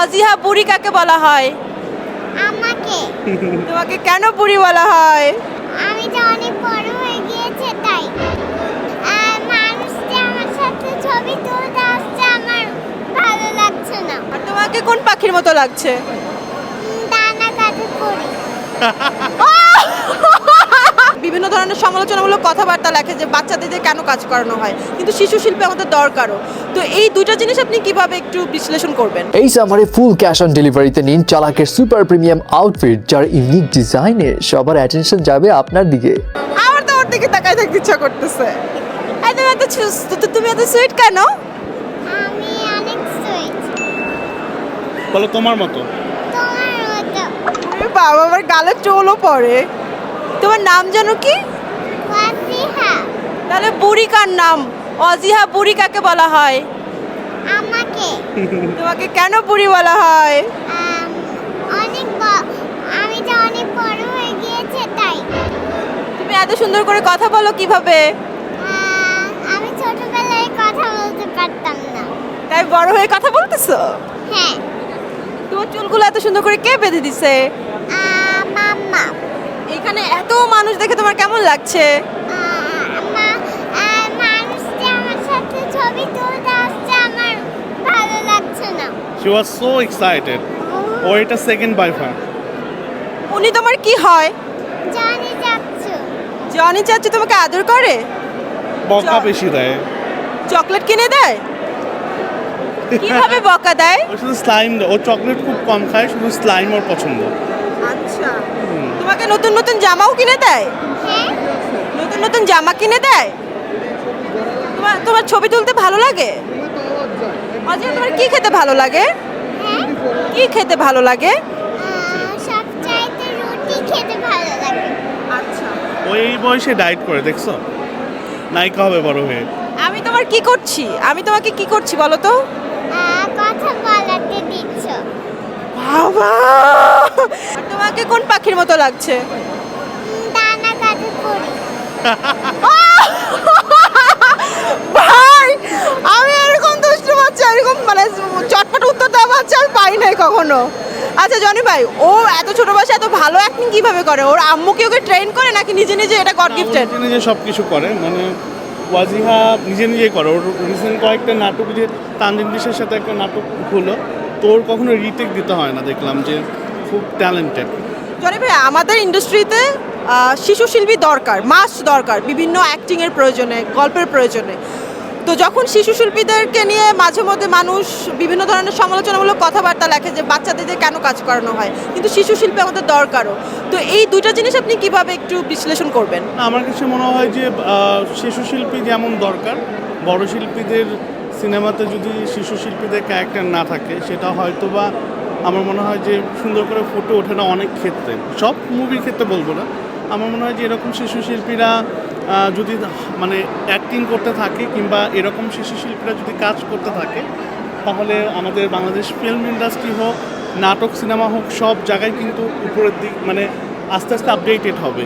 অজিহা বুড়ি কাকে বলা হয়? আমাকে। তোমাকে কেন বুড়ি বলা হয়? আমি তো অনেক বড় হয়ে গিয়েছে তাই। আর মানুষ যে আমার সাথে ছবি তুলতে আসছে আমার ভালো লাগছে না। আর তোমাকে কোন পাখির মতো লাগছে? করি বিভিন্ন ধরনের সমালোচনামূলক কথাবার্তা লেখে যে বাচ্চাদের দিয়ে কেন কাজ করানো হয় কিন্তু শিশু শিল্পী আমাদের দরকারও। তো এই দুইটা জিনিস আপনি কীভাবে একটু বিশ্লেষণ করবেন? এই সামারে ফুল ক্যাশ অন ডেলিভারিতে নিন চালাকের সুপার প্রিমিয়াম আউটফিট যার ইউনিক ডিজাইনে সবার অ্যাটেনশন যাবে আপনার দিকে। আমার তো ওর দিকে তাকাই থাকতে ইচ্ছা করতেছে। এত চুস- তো তুমি এত সুইট কেন? আমি অনেক সুইট বলো তোমার মতো। তোমার মতো। বাবা আমার গালে চোলও পড়ে। তোমার নাম জানো কি? তাহলে বুড়ি কার নাম? অজিহা বুড়ি কাকে বলা হয়? আমাকে। তোমাকে কেন বুড়ি বলা হয়? অনেক আমি যে অনেক বড় হয়ে গিয়েছে তাই। তুমি এত সুন্দর করে কথা বলো কীভাবে? আমি ছোটবেলায় কথা বলতে পারতাম না। তাই বড় হয়ে কথা বলতেছো? হ্যাঁ। তোমার চুলগুলো এত সুন্দর করে কে বেঁধে দিছে? মাম্মা। এখানে এত মানুষ দেখে তোমার কেমন লাগছে আহ, মা- আহ, মানুষ যে আমার সাথে ছবি তুলতে আসছে আমার ভালো লাগছে না শি ওয়াজ সো এক্সাইটেড ও এটা সেকেন্ড বাইফার উনি তোমার কি হয়? জানি যাচ্ছ। জনি চাচ্ছি তোমাকে আদর করে? বকা বেশি দেয়। চকলেট কিনে দেয়? কীভাবে বকা দেয়? ও শুধু স্লাইম ও চকলেট খুব কম খায় শুধু স্লাইম ওর পছন্দ। আচ্ছা। তোমাকে নতুন নতুন জামাও কিনে দেয়? হ্যাঁ। নতুন নতুন জামা কিনে দেয়? তোমার তোমার ছবি তুলতে ভালো লাগে? অজিয়া তোমার কি খেতে ভালো লাগে? হ্যাঁ কি খেতে ভালো লাগে? আহ, সবচাইতে রুটি খেতে ভালো লাগে আচ্ছা। ও বয়সে ডায়েট করে দেখছ? নায়িকা হবে বড় হয়ে। আমি তোমার কি করছি? আমি তোমাকে কি করছি বলো তো? কথা বলাতে দিচ্ছ বাবা তোমাকে কোন পাখির মতো লাগছে? উম, দানা কাজে করি ভাই আমি এরকম দুষ্টু বাচ্চা এরকম মানে চটপট উত্তর দেওয়া বাচ্চা আমি পাই নাই কখনো। আচ্ছা জনি ভাই ও এত ছোট বয়সে এত ভালো অ্যাক্টিং কীভাবে করে? ওর আম্মু কি ওকে ট্রেন করে নাকি নিজে নিজে এটা গড গিফটেড নিজে নিজে সব কিছু করে। মানে ওয়াজিহা নিজে নিজেই করে। ওর রিসেন্ট কয়েকটা নাটক যে তানজিন দিশের সাথে একটা নাটক হলো তো ওর কখনো রিটেক দিতে হয় না দেখলাম যে খুব ট্যালেন্টেড জনি ভাই আমাদের ইন্ডাস্ট্রিতে শিশু শিল্পী দরকার মাস দরকার বিভিন্ন অ্যাক্টিংয়ের প্রয়োজনে গল্পের প্রয়োজনে। তো যখন শিশু শিল্পীদেরকে নিয়ে মাঝে মধ্যে মানুষ বিভিন্ন ধরনের সমালোচনামূলক কথাবার্তা লেখে যে বাচ্চাদের কেন কাজ করানো হয়, কিন্তু শিশু শিল্পী আমাদের দরকারও। তো এই দুইটা জিনিস আপনি কীভাবে একটু বিশ্লেষণ করবেন? আমার কাছে মনে হয় যে শিশু শিল্পী যেমন দরকার, বড় শিল্পীদের সিনেমাতে যদি শিশু শিল্পীদের ক্যারেক্টার না থাকে, সেটা হয়তো বা আমার মনে হয় যে সুন্দর করে ফুটে ওঠে না অনেক ক্ষেত্রে। সব মুভির ক্ষেত্রে বলব না। আমার মনে হয় যে এরকম শিশু শিল্পীরা যদি মানে অ্যাক্টিং করতে থাকে কিংবা এরকম শিশু শিল্পীরা যদি কাজ করতে থাকে, তাহলে আমাদের বাংলাদেশ ফিল্ম ইন্ডাস্ট্রি হোক, নাটক সিনেমা হোক, সব জায়গায় কিন্তু উপরের দিক মানে আস্তে আস্তে আপডেটেড হবে।